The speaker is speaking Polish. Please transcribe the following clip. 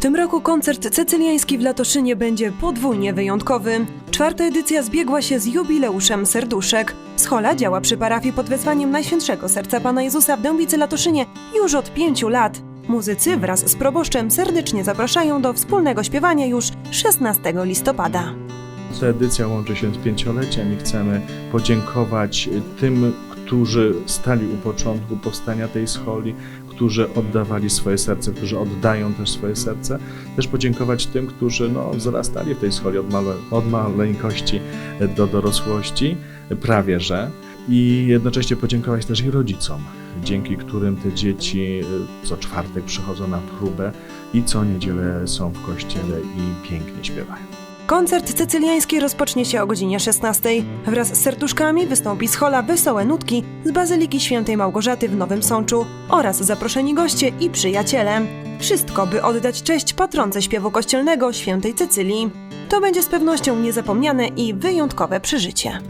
tym roku koncert cecyliański w Latoszynie będzie podwójnie wyjątkowy. Czwarta edycja zbiegła się z jubileuszem serduszek. Schola działa przy parafii pod wezwaniem Najświętszego Serca Pana Jezusa w Dębicy Latoszynie już od pięciu lat. Muzycy wraz z proboszczem serdecznie zapraszają do wspólnego śpiewania już 16 listopada. Ta edycja łączy się z pięcioleciem i chcemy podziękować tym, którzy stali u początku powstania tej scholi, którzy oddawali swoje serce, którzy oddają też swoje serce. Też podziękować tym, którzy no, wzrastali w tej scholi od, male, od maleńkości do dorosłości, prawie że. I jednocześnie podziękować też i rodzicom, dzięki którym te dzieci y, co czwartek przychodzą na próbę i co niedzielę są w kościele i pięknie śpiewają. Koncert cecyliański rozpocznie się o godzinie 16. Wraz z serduszkami wystąpi schola Wesołe Nutki z Bazyliki Świętej Małgorzaty w Nowym Sączu oraz zaproszeni goście i przyjaciele. Wszystko, by oddać cześć patronce śpiewu kościelnego Świętej Cecylii. To będzie z pewnością niezapomniane i wyjątkowe przeżycie.